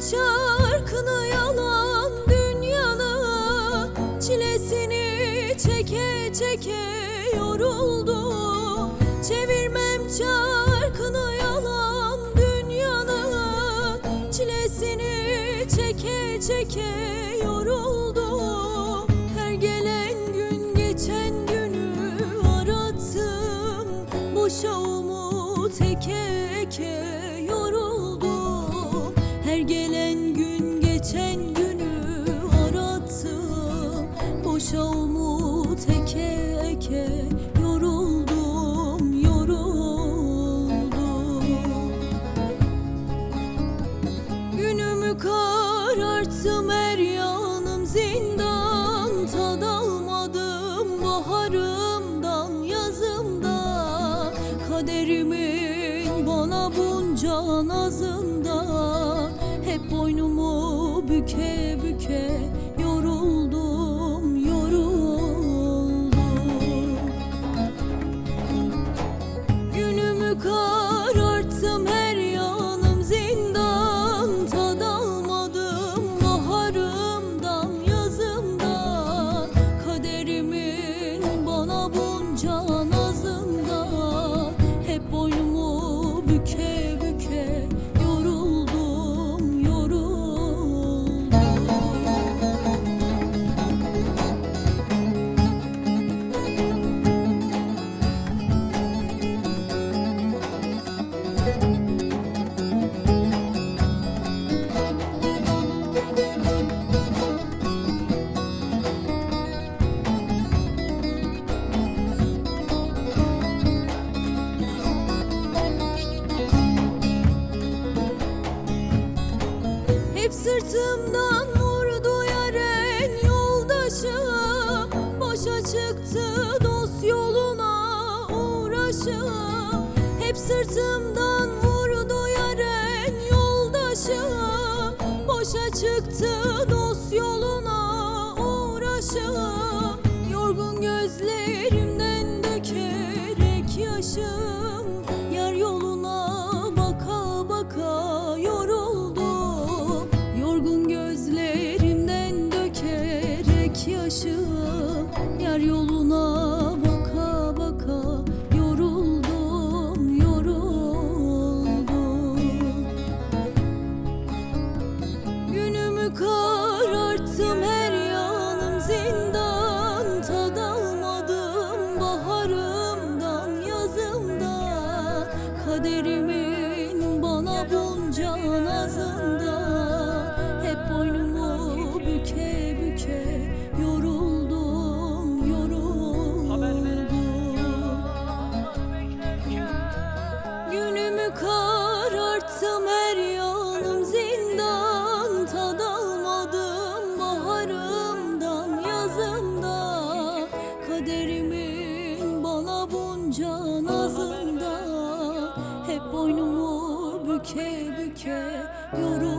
çarkını yalan dünyanın Çilesini çeke çeke yoruldum Çevirmem çarkını yalan dünyanın Çilesini çeke çeke yoruldum Her gelen gün geçen günü arattım Boşa umut eke gün geçen günü arattım. Boşa umut eke eke yoruldum yoruldum. Günümü kararttım her yanım zindan. Tad almadım baharımdan yazımda Kaderimin bana bunca Hep boynumu Hep sırtımdan vurdu yaren yoldaşım Boşa çıktı dost yoluna uğraşım Hep sırtımdan vurdu yaren yoldaşım Boşa çıktı dost yoluna uğraşım Kararttım her yanım zindan Tad almadım baharımdan yazımdan Kaderimin bana bunca nazında Hep boynumu büke büke yoruldum